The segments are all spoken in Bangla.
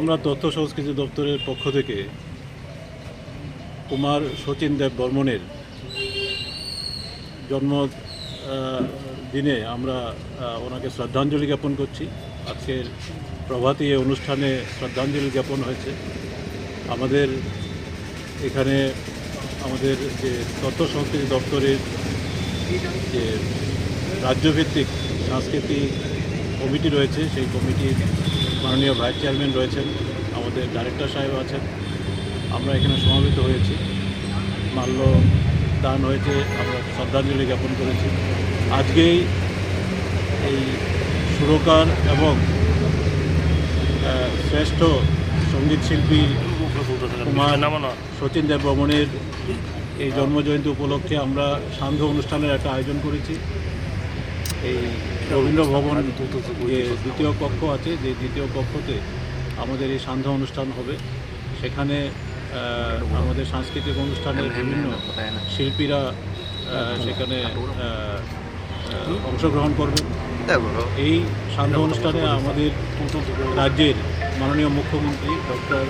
আমরা তথ্য সংস্কৃতি দপ্তরের পক্ষ থেকে কুমার শচীন দেব বর্মনের জন্ম দিনে আমরা ওনাকে শ্রদ্ধাঞ্জলি জ্ঞাপন করছি। আজকের প্রভাতী অনুষ্ঠানে শ্রদ্ধাঞ্জলি জ্ঞাপন হয়েছে। আমাদের এখানে আমাদের যে তথ্য সংস্কৃতি দপ্তরের যে রাজ্যভিত্তিক সাংস্কৃতিক কমিটি রয়েছে, সেই কমিটির মাননীয় ভাইস চেয়ারম্যান রয়েছেন, আমাদের ডাইরেক্টর সাহেব আছেন। আমরা এখানে সমাবেত হয়েছি। মাল্য দান হয়েছে, আমরা শ্রদ্ধাঞ্জলি জ্ঞাপন করেছি। আজকেই এই সুরকার এবং শ্রেষ্ঠ সংগীত শিল্পী কুমার সচিন দেব বর্মনের এই জন্মজয়ন্তী উপলক্ষে আমরা সান্ধ্য অনুষ্ঠানের একটা আয়োজন করেছি। এই রবীন্দ্র ভবন যে দ্বিতীয় কক্ষ আছে যে দ্বিতীয় কক্ষতে আমাদের এই সান্ধ্য অনুষ্ঠান হবে। সেখানে আমাদের সাংস্কৃতিক অনুষ্ঠানের বিভিন্ন শিল্পীরা সেখানে অংশগ্রহণ করবেন এই সান্ধ্য অনুষ্ঠানে আমাদের রাজ্যের মাননীয় মুখ্যমন্ত্রী ডক্টর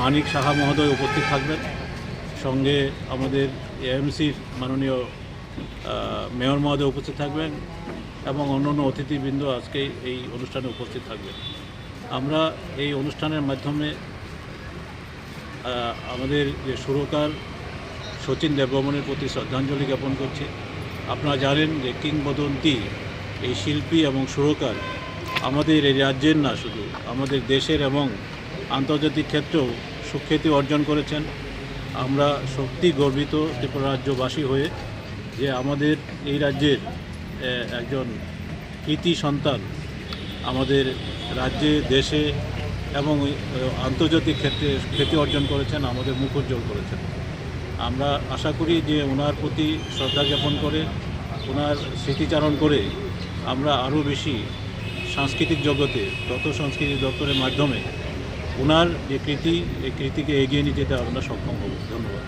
মানিক সাহা মহোদয় উপস্থিত থাকবেন। সঙ্গে আমাদের এএমসির মাননীয় মেয়র মহোদয় উপস্থিত থাকবেন এবং অন্যান্য অতিথিবৃন্দ আজকে এই অনুষ্ঠানে উপস্থিত থাকবেন। আমরা এই অনুষ্ঠানের মাধ্যমে আমাদের যে সুরকার সচিন দেববর্মনের প্রতি শ্রদ্ধাঞ্জলি জ্ঞাপন করছি। আপনারা জানেন যে কিংবদন্তি এই শিল্পী এবং সুরকার আমাদের এই রাজ্যের না শুধু, আমাদের দেশের এবং আন্তর্জাতিক ক্ষেত্রেও সুখ্যাতি অর্জন করেছেন। আমরা সত্যি গর্বিত ত্রিপুরা রাজ্যবাসী হয়ে যে আমাদের এই রাজ্যের একজন কৃতি সন্তান আমাদের রাজ্যে, দেশে এবং আন্তর্জাতিক ক্ষেত্রে খ্যাতি অর্জন করেছেন, আমাদের মুখ উজ্জ্বল করেছেন। আমরা আশা করি যে ওনার প্রতি শ্রদ্ধা জ্ঞাপন করে, ওনার স্মৃতিচারণ করে আমরা আরও বেশি সাংস্কৃতিক জগতে, তথ্য সংস্কৃতি দপ্তরের মাধ্যমে ওনার যে কৃতি, এই কৃতিকে এগিয়ে নিতে আমরা সক্ষম হব। ধন্যবাদ।